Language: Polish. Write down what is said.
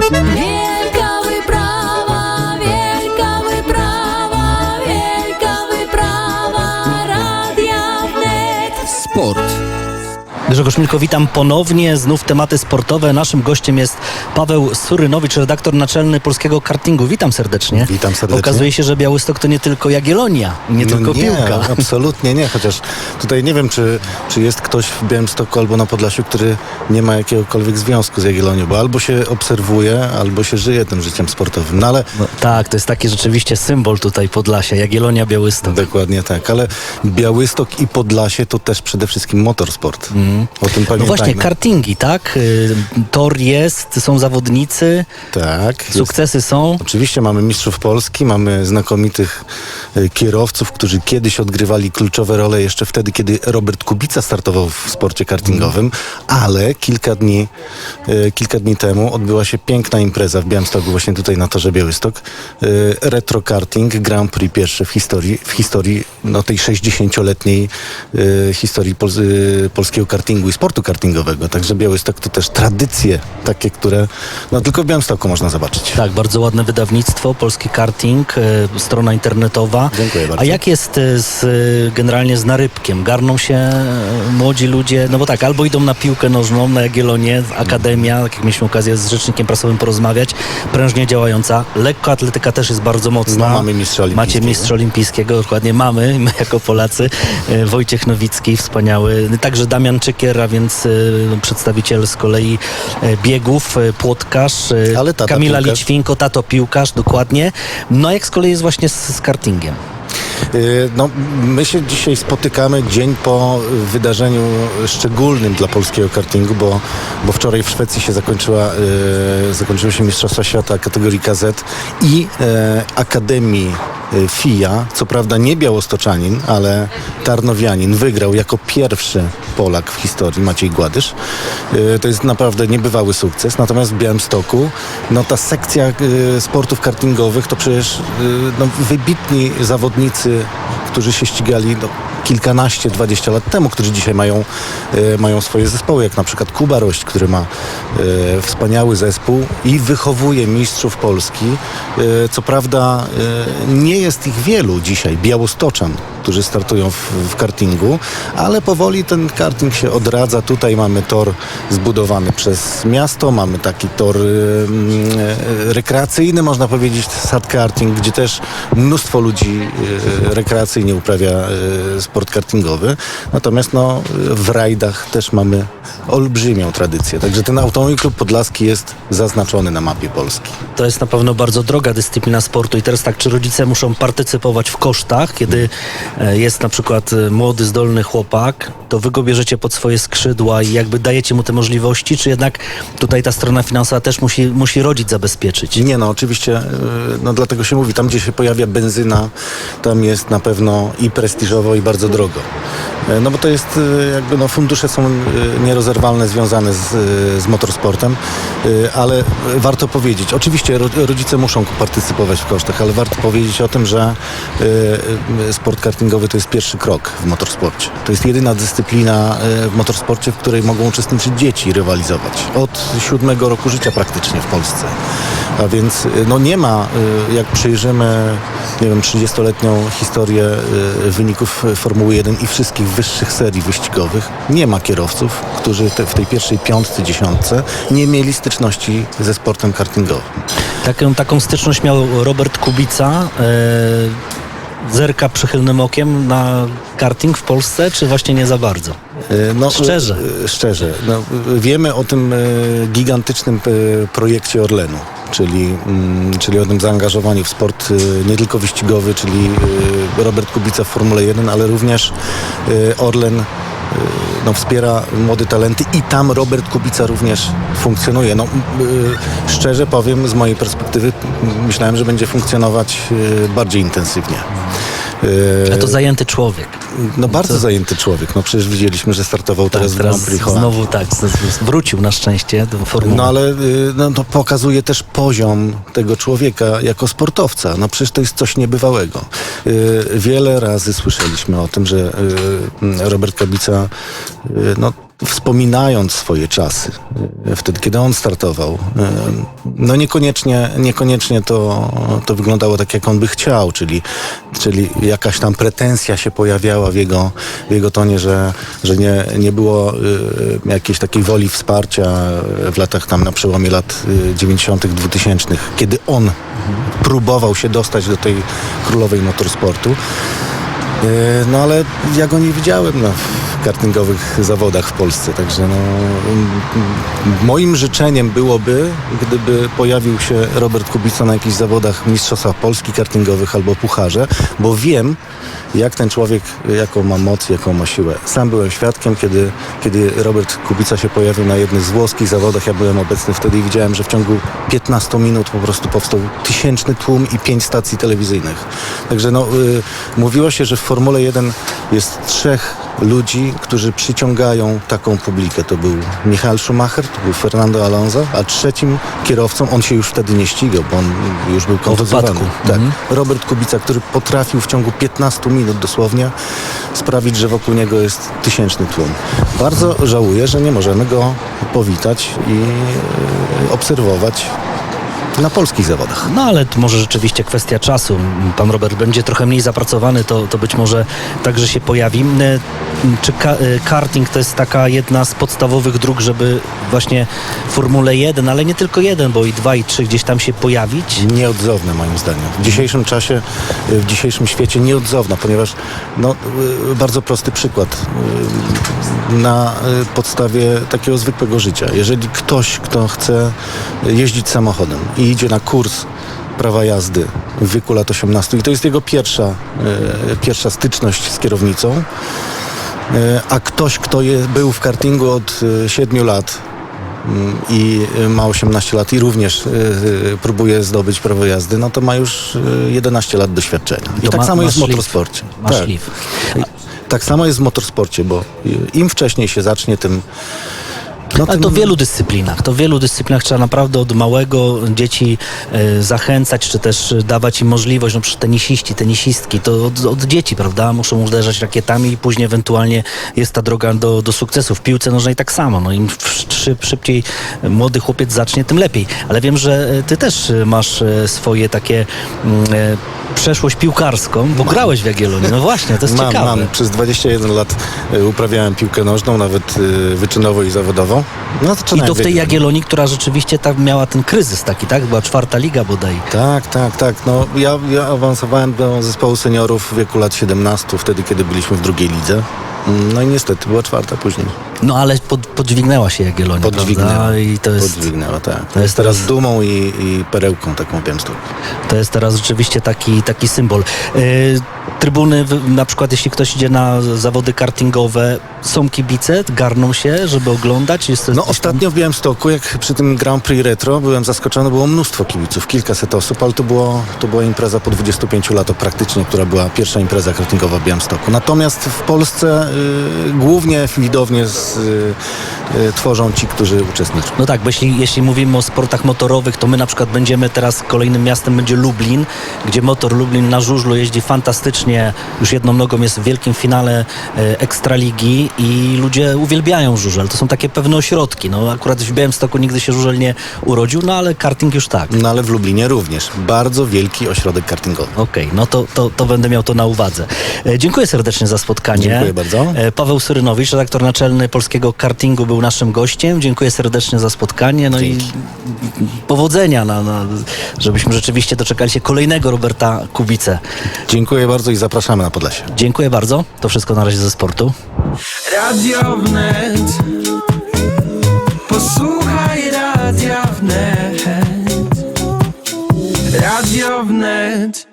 Yeah. Grzegorz Milko, witam ponownie. Znów tematy sportowe. Naszym gościem jest Paweł Surynowicz, redaktor naczelny polskiego kartingu. Witam serdecznie. Witam serdecznie. Okazuje się, że Białystok to nie tylko Jagiellonia, nie tylko no nie, piłka. absolutnie nie, chociaż tutaj nie wiem, czy, czy jest ktoś w Białymstoku albo na Podlasiu, który nie ma jakiegokolwiek związku z Jagiellonią, bo albo się obserwuje, albo się żyje tym życiem sportowym. No ale No, tak, to jest taki rzeczywiście symbol tutaj Podlasia. Jagiellonia, Białystok. dokładnie tak, ale Białystok i Podlasie to też przede wszystkim motorsport. O tym No pamiętajmy. właśnie, kartingi, tak? Y, Tor jest, są zawodnicy, tak. jest- sukcesy są. Oczywiście mamy mistrzów Polski, mamy znakomitych e, kierowców, którzy kiedyś odgrywali kluczowe role jeszcze wtedy, kiedy Robert Kubica startował w sporcie kartingowym, ale kilka dni, e, kilka dni temu odbyła się piękna impreza w Białymstoku, właśnie tutaj na torze Białystok. Retro Karting Grand Prix pierwsze w historii, w historii no, tej 60-letniej e, historii pol, polskiego kartingu i sportu kartingowego. Także Białystok to też tradycje takie, które no, tylko w Białymstoku można zobaczyć. Tak, bardzo ładne wydawnictwo, polski karting, e, strona internetowa. Dziękuję bardzo. A jak jest e, z, e, generalnie z narybkiem? Garną się e, młodzi ludzie, no bo tak, albo idą na piłkę nożną, na Jagiellonie, akademia, tak jak mieliśmy okazję z rzecznikiem prasowym porozmawiać, prężnie działająca. Lekkoatletyka też jest bardzo mocna. No, mamy mistrza Macie olimpijskiego. mistrza olimpijskiego, dokładnie mamy, my jako Polacy. E, Wojciech Nowicki, wspaniały. Także Damian Czykier, a więc e, przedstawiciel z kolei e, biegów, e, płotkarz. e, Ale tata Kamila piłkarz. Lićwinko, tato piłkarz, dokładnie. No jak z kolei jest właśnie z, z kartingiem? Y, No, my się dzisiaj spotykamy dzień po wydarzeniu szczególnym dla polskiego kartingu, bo, bo wczoraj w Szwecji się zakończyła, y, zakończyły się Mistrzostwa Świata kategorii KZ i Akademii FIA, co prawda nie białostoczanin, ale tarnowianin, wygrał jako pierwszy Polak w historii, Maciej Gładysz. Y, To jest naprawdę niebywały sukces. Natomiast w Białymstoku, no ta sekcja y, sportów kartingowych to przecież y, no, wybitni zawodnicy, którzy się ścigali no, kilkanaście, dwadzieścia lat temu, którzy dzisiaj mają, y, mają swoje zespoły, jak na przykład Kuba Rość, który ma y, wspaniały zespół i wychowuje mistrzów Polski. Y, co prawda nie jest ich wielu dzisiaj, białostoczan, którzy startują w, w kartingu, ale powoli ten karting się odradza. Tutaj mamy tor zbudowany przez miasto, mamy taki tor y, rekreacyjny, można powiedzieć, sad karting, gdzie też mnóstwo ludzi y, rekreacyjnie uprawia y, sport kartingowy. Natomiast no, w rajdach też mamy olbrzymią tradycję. Także ten Automobil Klub Podlaski jest zaznaczony na mapie Polski. To jest na pewno bardzo droga dyscyplina sportu i teraz tak, czy rodzice muszą partycypować w kosztach, kiedy e, jest na przykład e, młody, zdolny chłopak, to wy go bierzecie pod swoje skrzydła i jakby dajecie mu te możliwości, czy jednak tutaj ta strona finansowa też musi, musi rodzic zabezpieczyć? Nie no, oczywiście, y, no dlatego się mówi, tam gdzie się pojawia benzyna, tam jest na pewno i prestiżowo, i bardzo drogo. No bo to jest jakby, no fundusze są nierozerwalne związane z, z motorsportem, ale warto powiedzieć, oczywiście ro- rodzice muszą partycypować w kosztach, ale warto powiedzieć o tym, że sport kartingowy to jest pierwszy krok w motorsporcie. To jest jedyna dyscyplina y, w motorsporcie, w której mogą uczestniczyć dzieci rywalizować. Od siódmego roku życia praktycznie w Polsce. A więc y, no nie ma, y, jak przejrzymy, nie wiem, 30-letnią historię wyników Formuły 1 i wszystkich wyższych serii wyścigowych, nie ma kierowców, którzy te, w tej pierwszej piątce, dziesiątce nie mieli styczności ze sportem kartingowym. Taką, taką styczność miał Robert Kubica. E, zerka przychylnym okiem na karting w Polsce, czy właśnie nie za bardzo? Y, No, Szczerze. y, Szczerze. No, wiemy o tym y, gigantycznym projekcie Orlenu, czyli, mm, czyli o tym zaangażowaniu w sport nie tylko wyścigowy, czyli Robert Kubica w Formule 1, ale również Orlen no, wspiera młode talenty i tam Robert Kubica również funkcjonuje. No, y, szczerze powiem, z mojej perspektywy myślałem, że będzie funkcjonować y, bardziej intensywnie. Y, A to zajęty człowiek. no bardzo zajęty człowiek. No przecież widzieliśmy, że startował teraz, w Grand Prix znowu tak, wrócił na szczęście do formuły. No ale y, no, to pokazuje też poziom tego człowieka jako sportowca. No przecież to jest coś niebywałego. Y, Wiele razy słyszeliśmy o tym, że y, Robert Kabica no, wspominając swoje czasy, e, wtedy kiedy on startował, e, no niekoniecznie, niekoniecznie to, to wyglądało tak, jak on by chciał, czyli, czyli jakaś tam pretensja się pojawiała w jego, w jego tonie, że, że nie, nie było e, jakiejś takiej woli wsparcia w latach tam na przełomie lat e, 90., 2000, kiedy on próbował się dostać do tej królowej motorsportu. No ale ja go nie widziałem w kartingowych zawodach w Polsce, także no, mm, moim życzeniem byłoby, gdyby pojawił się Robert Kubica na jakichś zawodach Mistrzostwa Polski kartingowych albo Pucharze, bo wiem, jak ten człowiek, jaką ma moc, jaką ma siłę. Sam byłem świadkiem, kiedy, kiedy Robert Kubica się pojawił na jednych z włoskich zawodach, ja byłem obecny wtedy i widziałem, że w ciągu 15 minut po prostu powstał tysięczny tłum i pięć stacji telewizyjnych. Także no, y, mówiło się, że w Formule 1 jest trzech ludzi, którzy przyciągają taką publikę. To był Michael Schumacher, to był Fernando Alonso, a trzecim kierowcą, on się już wtedy nie ścigał, bo on już był kontuzjowany. Tak. Mhm. Robert Kubica, który potrafił w ciągu 15 minut dosłownie sprawić, że wokół niego jest tysięczny tłum. Bardzo żałuję, że nie możemy go powitać i e, obserwować na polskich zawodach. No ale to może rzeczywiście kwestia czasu. Pan Robert będzie trochę mniej zapracowany, to, to być może także się pojawi. E, Czy ka- e, karting to jest taka jedna z podstawowych dróg, żeby właśnie Formule 1, ale nie tylko jeden, bo i dwa i trzy gdzieś tam się pojawić? Nieodzowne moim zdaniem. W dzisiejszym czasie, y, w dzisiejszym świecie nieodzowna, ponieważ no, bardzo prosty przykład. Na podstawie takiego zwykłego życia. Jeżeli ktoś, kto chce jeździć samochodem i idzie na kurs prawa jazdy w wieku lat 18 i to jest jego pierwsza, y, pierwsza styczność z kierownicą, y, a ktoś, kto je, był w kartingu od 7 lat, Mm, i ma 18 lat i również y, próbuje zdobyć prawo jazdy, no to ma już y, 11 lat doświadczenia. I To tak ma- samo jest w motorsporcie. Ma tak. Tak samo jest w motorsporcie, bo im wcześniej się zacznie, tym... No, Ale to w wielu dyscyplinach. To w wielu dyscyplinach trzeba naprawdę od małego dzieci e, zachęcać, czy też dawać im możliwość, no przecież tenisiści, tenisistki, to od, od dzieci, prawda, muszą uderzać rakietami i później ewentualnie jest ta droga do, do sukcesu. W piłce nożnej tak samo, no im szyb, szybciej młody chłopiec zacznie, tym lepiej. Ale wiem, że e, ty też e, masz swoje takie e, przeszłość piłkarską, bo grałeś w Jagiellonii. No właśnie, to jest mam, ciekawe. mam. Przez 21 lat y, uprawiałem piłkę nożną, nawet y, wyczynowo i zawodowo. No, I to w tej Jagiellonii, która rzeczywiście tam miała ten kryzys taki, tak? Była czwarta liga bodaj. Tak, tak, tak. No, ja, ja awansowałem do zespołu seniorów w wieku lat 17, wtedy kiedy byliśmy w drugiej lidze. No i niestety była czwarta później. No ale pod, podźwignęła się Jagiellonia, Podźwignęła. prawda? I to jest, Podźwignęła, tak. To jest teraz dumą i, i perełką taką Białymstoku. to jest teraz rzeczywiście taki, taki symbol. Yy, trybuny, na przykład jeśli ktoś idzie na zawody kartingowe, są kibice, garną się, żeby oglądać? Jest No ostatnio w Białymstoku, jak przy tym Grand Prix Retro, byłem zaskoczony, było mnóstwo kibiców, kilkaset osób, ale to, było, to była impreza po 25 latach praktycznie, która była pierwsza impreza kartingowa w Białymstoku. Natomiast w Polsce y, głównie widownie z, y, y, tworzą ci, którzy uczestniczą. No tak, bo jeśli, jeśli mówimy o sportach motorowych, to my na przykład będziemy teraz, kolejnym miastem będzie Lublin, gdzie motor Lublin na żużlu jeździ fantastycznie, już jedną nogą jest w wielkim finale e, Ekstraligi i ludzie uwielbiają żużel. To są takie pewne ośrodki. No akurat w Białymstoku nigdy się żużel nie urodził, no ale karting już tak. No ale w Lublinie również. Bardzo wielki ośrodek kartingowy. Okej, no to, to, to będę miał to na uwadze. E, dziękuję serdecznie za spotkanie. Dziękuję bardzo. E, Paweł Surynowicz, redaktor naczelny Polskiego Kartingu był naszym gościem. Dziękuję serdecznie za spotkanie. No Dzięki. i powodzenia, na, na, żebyśmy rzeczywiście doczekali się kolejnego Roberta Kubice. Dziękuję bardzo i zapraszamy na Podlasie. Dziękuję bardzo. To wszystko na razie ze sportu. Radio wnet Posłuchaj radia wnet Radio wnet